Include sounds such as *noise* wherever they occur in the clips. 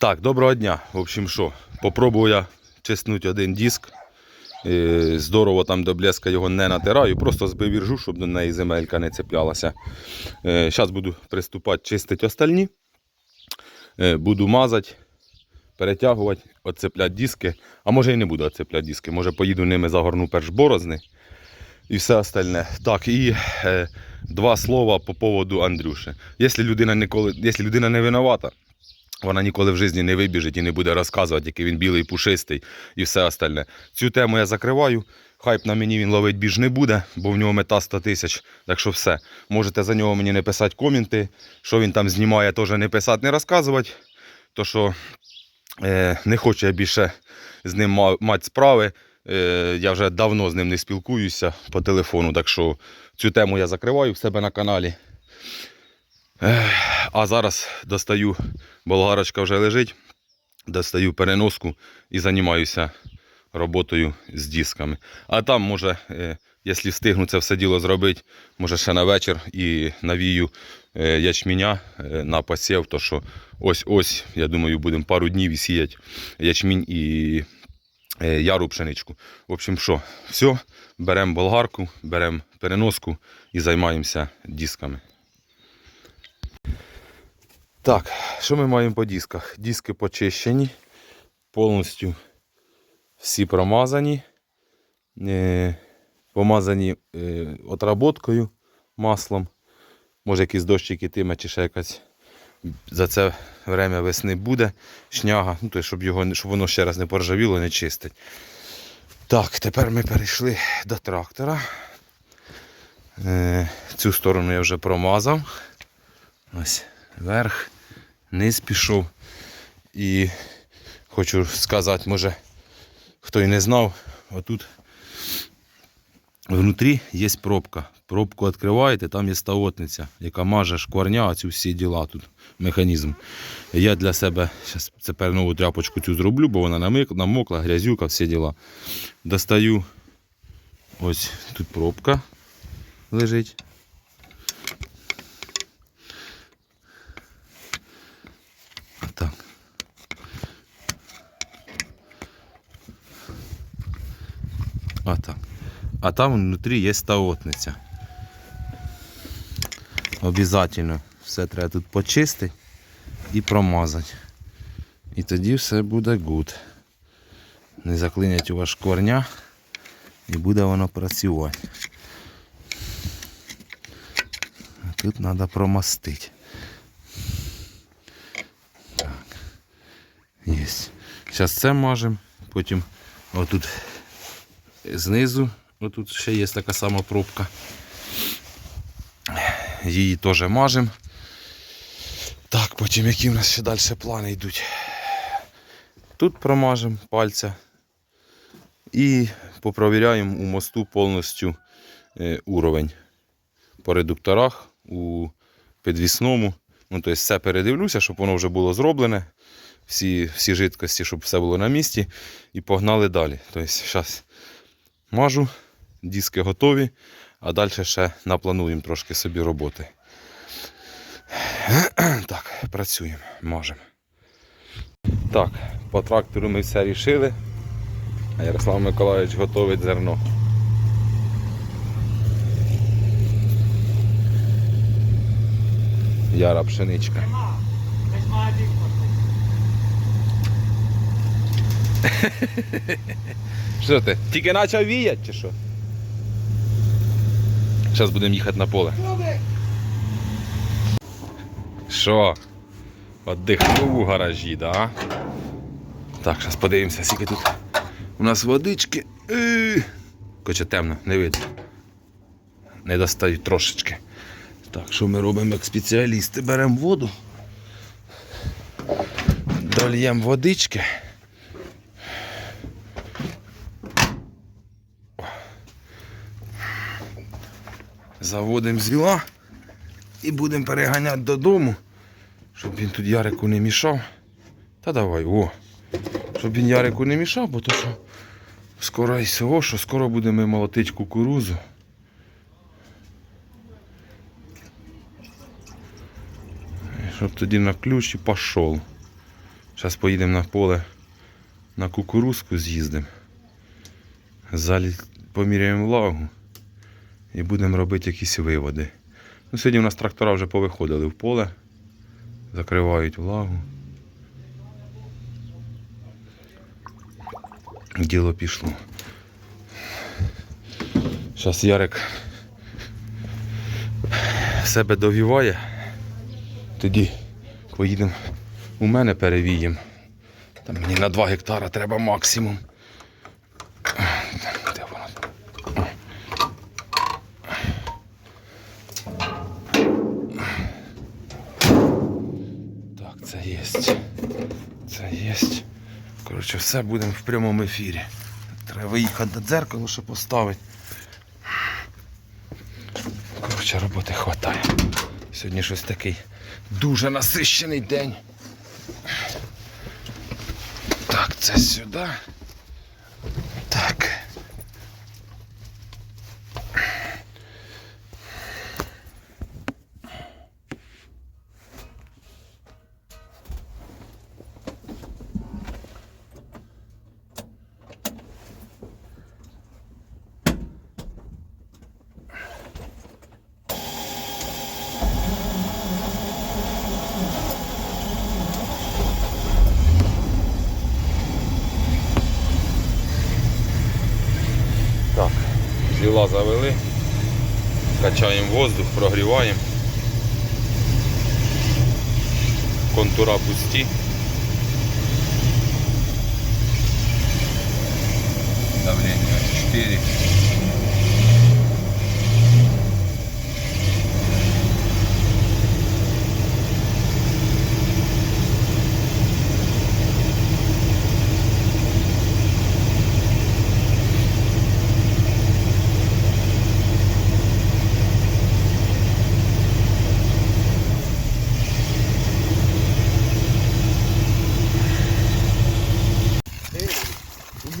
Так, доброго дня. В общем, що, попробую я чеснути один диск. Е, Здорово там до блеска його не натираю, просто збив іржу, щоб до неї земелька не цеплялася. Зараз буду приступати чистити остальні. Е, Буду мазати, перетягувати, оцепляти диски. А може і не буду оцепляти диски. Може поїду ними загорну перш борозни і все остальне. Так, і е, два слова по поводу Андрюші. Якщо людина, ніколи, якщо людина не винувата, вона ніколи в житті не вибіжить і не буде розказувати, який він білий, пушистий і все остальне. Цю тему я закриваю. Хайп на мені він ловить більш не буде, бо в нього мета 100 тисяч. Так що все. Можете за нього мені не писати коменти. Що він там знімає, теж не писати, не розказувати. То що е, не хочу я більше з ним мати справи. Е, я вже давно з ним не спілкуюся по телефону. Так що цю тему я закриваю в себе на каналі. А зараз достаю, болгарочка вже лежить, достаю переноску і займаюся роботою з дисками. А там, може, е, якщо встигну це все діло зробити, може ще на вечір і навію е, ячменя е, на посів, то що ось-ось, я думаю, будемо пару днів і сіяти ячмінь і яру пшеничку. В общем, що, все, беремо болгарку, беремо переноску і займаємося дисками. Так, що ми маємо по дисках? Диски почищені, повністю всі промазані, е, помазані е, отработкою, маслом. Може якийсь дощик ітиме чи ще якась за це время весни буде. Шняга, ну, то, щоб, його, щоб воно ще раз не поржавіло, не чистить. Так, тепер ми перейшли до трактора. Е, цю сторону я вже промазав. Ось верх, низ пішов. І хочу сказати, може, хто і не знав, отут внутрі є пробка. Пробку відкриваєте, там є ставотниця, яка маже шкварня, ці всі діла тут, механізм. Я для себе зараз тепер нову тряпочку цю зроблю, бо вона намокла, грязюка, всі діла. Достаю ось тут пробка лежить. А так. А там внутрі є ставотниця. Обязательно все треба тут почистити і промазати. І тоді все буде гуд. Не заклинять у вас корня і буде воно працювати. Тут треба промастити. Є. Зараз це мажемо, потім отут знизу, отут ще є така сама пробка. Її теж мажемо. Так, потім які в нас ще далі плани йдуть. Тут промажемо пальця і попровіряємо у мосту повністю е, уровень по редукторах у підвісному. Ну, тобто все передивлюся, щоб воно вже було зроблене. Всі, всі жидкості, щоб все було на місці. І погнали далі. Тобто, зараз мажу, диски готові, а далі ще наплануємо трошки собі роботи. *clears throat* Так, працюємо, мажемо. Так, по трактору ми все рішили. А Ярослав Миколаївич готовить зерно. Яра пшеничка. *laughs* Що ти? Тільки почав віяти чи що? Зараз будемо їхати на поле. Що? Отдихнув у гаражі, да? Так, зараз подивимося, скільки тут у нас водички. Хоча темно, не видно. Не достають трошечки. Так, що ми робимо як спеціалісти? Беремо воду, дольємо водички. Заводимо з віла і будемо переганяти додому, щоб він тут Ярику не мішав. Та давай, о. Щоб він Ярику не мішав, бо то що скоро і всього, що скоро будемо молотити кукурузу. Щоб тоді на ключ і пішов. Зараз поїдемо на поле на кукурузку з'їздимо. Залі... Поміряємо влагу і будемо робити якісь виводи. Ну, сьогодні у нас трактора вже повиходили в поле, закривають влагу. Діло пішло. Зараз Ярик себе довіває. Тоді поїдемо у мене перевіємо. Там мені на 2 гектара треба максимум. Все будемо в прямому ефірі. Треба виїхати до дзеркало, щоб поставити. Коротше, роботи хватає. Сьогодні щось такий дуже насищений день. Так, це сюди. Так, зіла завели, качаємо воздух, прогріваємо. Контура пусті. Давление 4.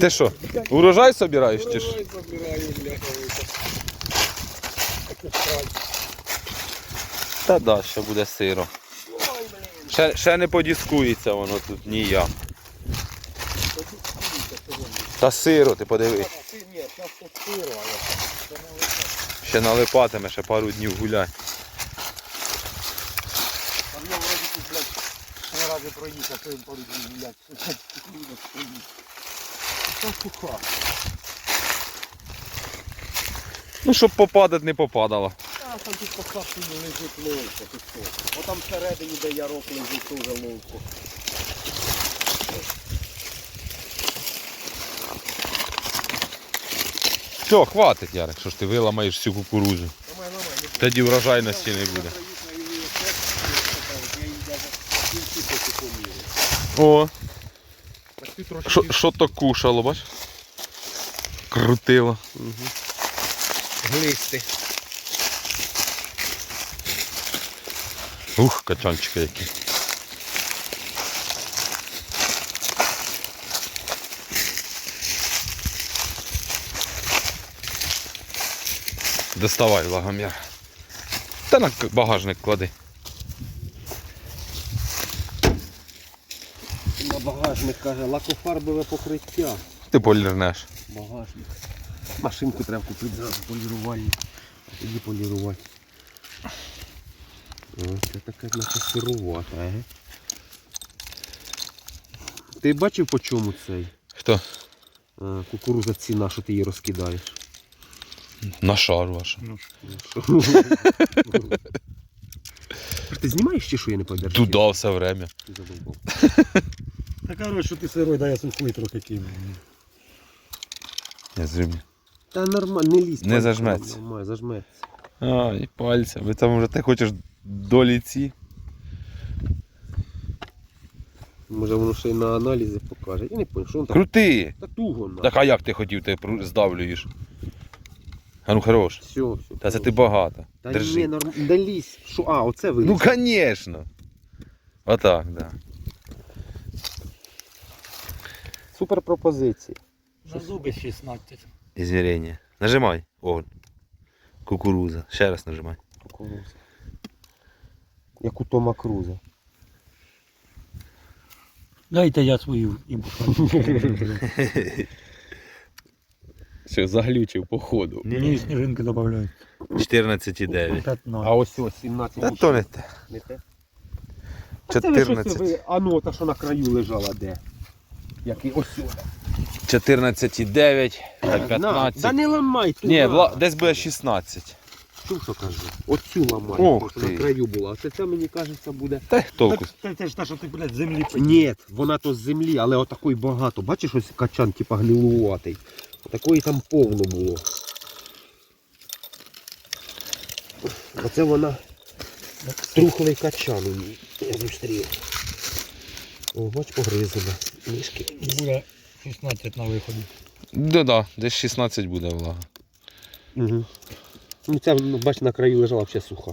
Ти що, урожай собираєш чи ж? Та да, ще буде сиро. Ще, ще не подіскується воно тут ніяк. Та сиро, ти подивись. Ні, Ще налипатиме, ще пару днів гуляй. там я вроді тут, не рази проїхав, то. Люди стоїть. Це суха. Ну, щоб попадати, не попадало. А там тут посадки лежить ловко, ти що? О там всередині, де ярок лежить, теж ловко. Все, хватить, Ярик, що ж ти виламаєш всю кукурузу. Нормально, нормально. Тоді врожайності не буде. О, що- що то кушало, бач? Крутило. Глисти. Ух, качанчики які. Доставай лагомір. Та на багажник клади. На багажник каже, лакофарбове покриття. Ти полірнеш. Багажник. Машинку треба купити зразу полірувальну. А тоді полірувати. О, це таке наче сирувата, ага. Ти бачив по чому цей? Хто? А, кукуруза ціна, що ти її розкидаєш? На шар ваш. Ти знімаєш чи що я не подержу? Туда все время. Ти задовбав. Та коротше, що ти сирой, дай я сухий трохи кину. Я зрібню. Та нормально, не лізь. Не пальцем, зажметься. Нормально, зажметься. А, і пальця. Ви там вже ти хочеш до ліці. Може воно ще й на аналізи покаже. Я не пам'ятаю, що він так. Крути! Та туго на. Так а як ти хотів, ти пру- здавлюєш? А ну хорош. Все, все. Та це ти багато. Та Держи. ні, норм... Не лізь. Що? А, оце виліз. Ну, конечно. Отак, да. Супер пропозиції. На зуби 16. Ізмірення. Нажимай. О. Кукуруза. Ще раз нажимай. Кукуруза. Як у Тома Круза. Дайте я свою і. *laughs* Що, заглючив по ходу. Мені сніжинки додають. 14,9. 15. А ось ось 17 Та то не те. Не те? А це ви щось 14. ви- А ну, та що на краю лежала де? Який ось сюди. 14,9 та На, 15. Да не ламай ту. Ні, на. вла... десь буде 16. Чув, що кажу? Оцю ламай, Ох що ти. на краю була. А це, це мені кажеться буде. Та й толку. Це, це ж та, що ти, блядь, з землі підняв. Ні, вона то з землі, але отакої багато. Бачиш, ось качан, типа гнилуватий. Отакої там повно було. Оце вона трухлий качан у ній. Я зустрів. О, бач, погризана. Мішки. Буде 16 на виході. Да, да, десь 16 буде влага. Угу. Ну ця, ну, бач, на краю лежала взагалі суха.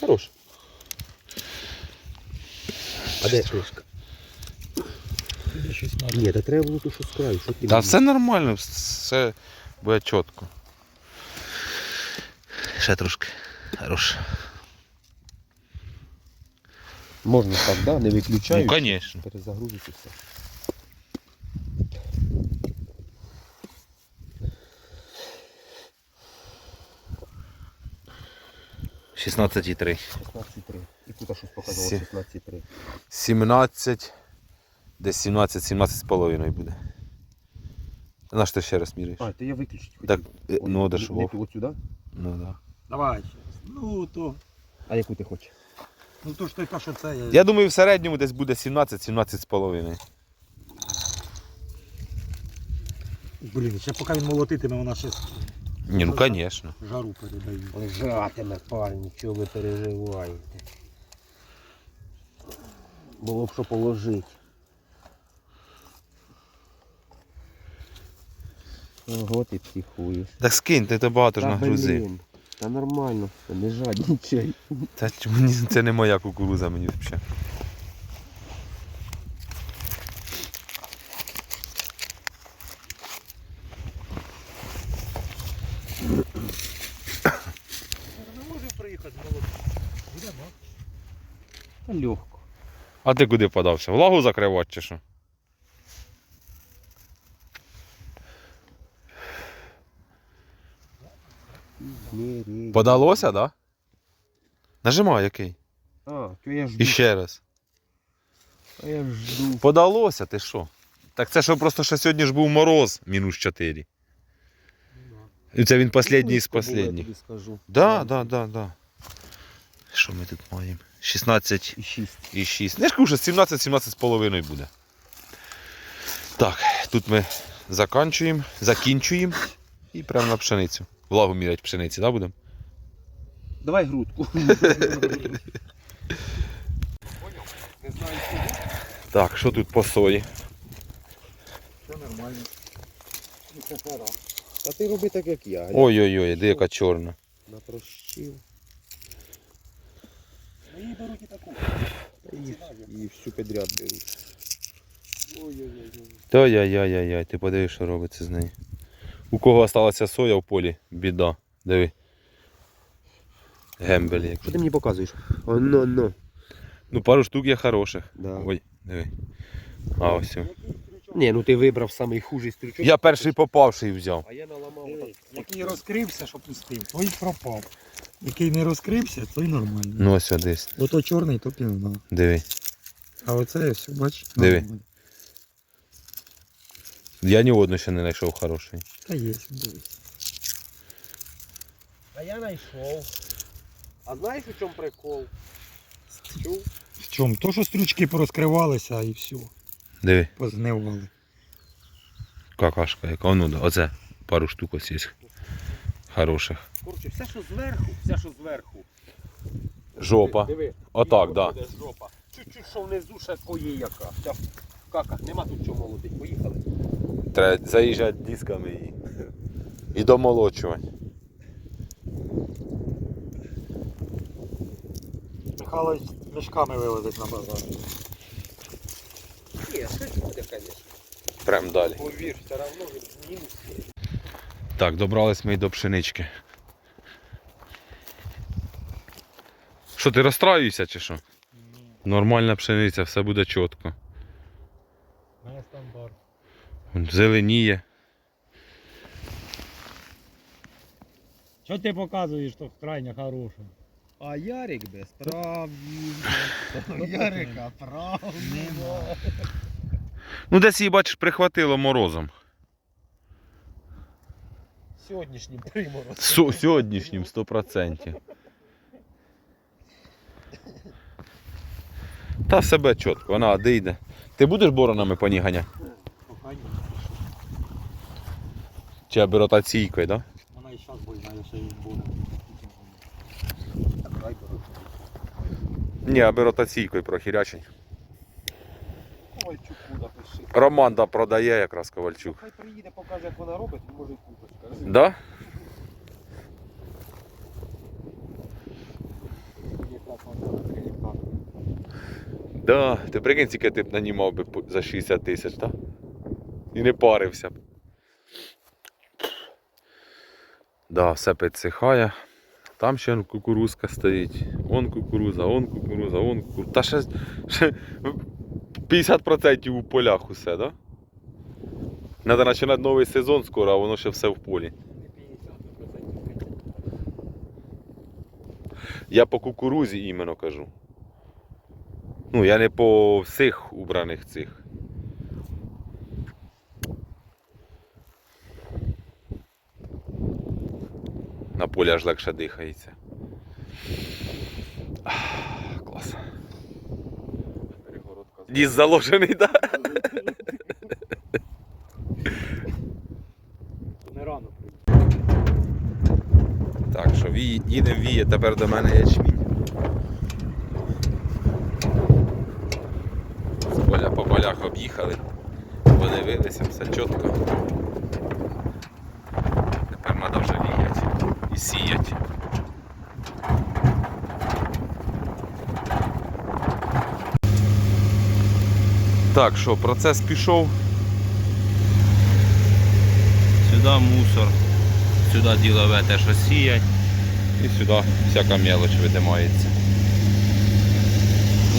Хорош. А де 16. Ні, та треба було ту, що з краю. Що ти Та мені? все нормально, все буде чітко. Ще трошки. Хорош. Можна так, да? Не Ну, виключаючи. звісно. Перезагрузити все. — 16,3. 16,3. І тут щось показало Сі. 16,3. 17. Десь 17, 17 з половиною буде. На що ти ще раз міряєш? А, то я виключити хотів. Так, е, ну, не- де ж не Вов. От сюди? Ну да. Давай. Ну то. А яку ти хочеш? Ну то ж ти кажеш, що це я. Я думаю, в середньому десь буде 17, 17 з половиною. Блін, ще поки він молотитиме, вона ще Ні, ну звісно. жару передає. Лежатиме, парні, чого ви переживаєте? Було б що положити. Ого, ти психуєш. Так скинь, ти то багато ж нагрузив. блін, Та нормально, все, не жадничай. Та ч- мені це не моя кукуруза, мені взагалі. Не може приїхати молотити. Будемо. Та легко. А ти куди подався? Влагу закривати чи що? Мірі. Подалося, так? Да? Нажимай який. А, то я жду. І ще раз. А я жду. Подалося, ти що? Так це що просто що сьогодні ж був мороз мінус 4. І це він останній з останніх. тобі скажу. Да, да, да, да. Що ми тут маємо? 16 І 6. і 6. Не ж кажу, що 17, 17 з половиною буде. Так, тут ми заканчуємо, закінчуємо і прямо на пшеницю. Влагу мірять пшениці, да, будемо? Давай грудку. Не знаю, куди. Так, що тут по сої? Все нормально. Ну. А ти роби так, як я. Ой-ой-ой, де яка чорна. Напрощив. Мої беруть і таку. І, і всю підряд беруть. Ой-ой-ой. Та яй-яй-яй, ти подивись, що робиться з нею. У кого залишилася соя в полі, біда. Диви. Гембель Що ти мені показуєш? Оно, ну. Ну, пару штук є хороших. Да. Ой, диви. А ось. о. Ні, ну ти вибрав самий хужий стрічок. Я перший попавший взяв. А я наламав. Дивись, так. Який розкрився, що пустив, той пропав. Який не розкрився, той нормальний. Ну ось о, десь. Ото чорний, то півна. Диви. А оце все, бач? Диви. нормально. Я ні одного ще не знайшов хороший. Та є, дивись. А я знайшов. А знаєш у чому прикол? Чув? В чому? То, що стручки порозкривалися і все, Диви. познивали. Какашка яка. Ну, да, оце пару штук ось є. Хороших. Коротше, все, що зверху, все, що зверху. Жопа. Диви. Отак, да. буде Жопа. Чуть-чуть, що внизу ще кої яка. Вся кака, нема тут чого молотить. Поїхали. Треба заїжджати дисками і, *laughs* і домолочувати. Михайлович мішками вивозить на базар. Ні, щось буде, звісно. Прям далі. Повір, все одно він мінус. Так, добрались ми й до пшенички. Що, ти розстраюєшся чи що? Нормальна пшениця, все буде чітко. Не стандарт. Зеленіє. Що ти показуєш, що крайня хороша? А Ярик безправний. *laughs* Ярика правний. Ну, десь її, бачиш, прихватило морозом. Сьогоднішній примороз. Со- сьогоднішнім 100%. Та себе чітко, вона де йде. Ти будеш боронами по ній ганяти? Чи аби ротаційкою, так? Да? Вона і зараз бой знає, що їй буде. Ні, аби ротаційкою прохірячень. Ковальчуку напиши. Роман да продає якраз Ковальчук. Хай приїде, покаже, як вона робить, може і купиш. Да? Да. Ти прикинь, скільки ти б нанімав би по- за 60 тисяч, так? І не парився б. Да, все підсихає. Там ще кукурузка стоїть. Он кукуруза, он кукуруза, он кукуруза. Та ще, ще 50% у полях усе, да? Треба починати новий сезон скоро, а воно ще все в полі. Я по кукурузі іменно кажу. Ну, я не по всіх убраних цих. На полі аж легше дихається. Клас. Діз заложений, так? Не рано Так, що ві... їдемо віє, тепер до мене ячмінь. З поля по полях об'їхали, подивилися, все чітко. Тепер треба вже віяти і сіяти. Так, що, процес пішов. Сюди мусор. Сюди ділове те, що сіять. І сюди всяка мелоч видимається.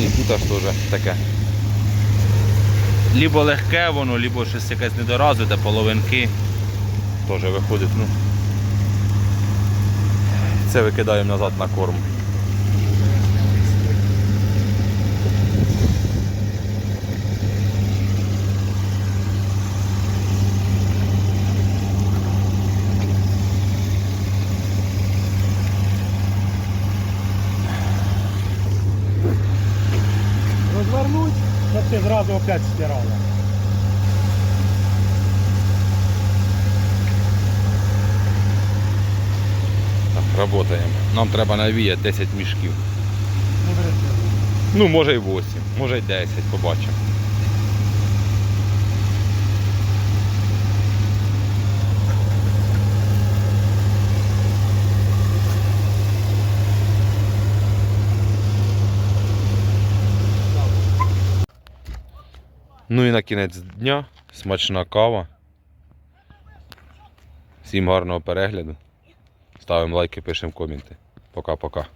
І тут аж теж таке. Лібо легке воно, лібо щось якесь недоразвите, половинки. Теж виходить, ну. Це викидаємо назад на корм. Розвернуть, ти зразу опять стирала. Працюємо. Нам треба навіяти 10 мішків. Ну, може й 8, може й 10, побачимо. Ну і на кінець дня смачна кава. Всім гарного перегляду. Ставимо лайки, пишемо коменти. Пока-пока.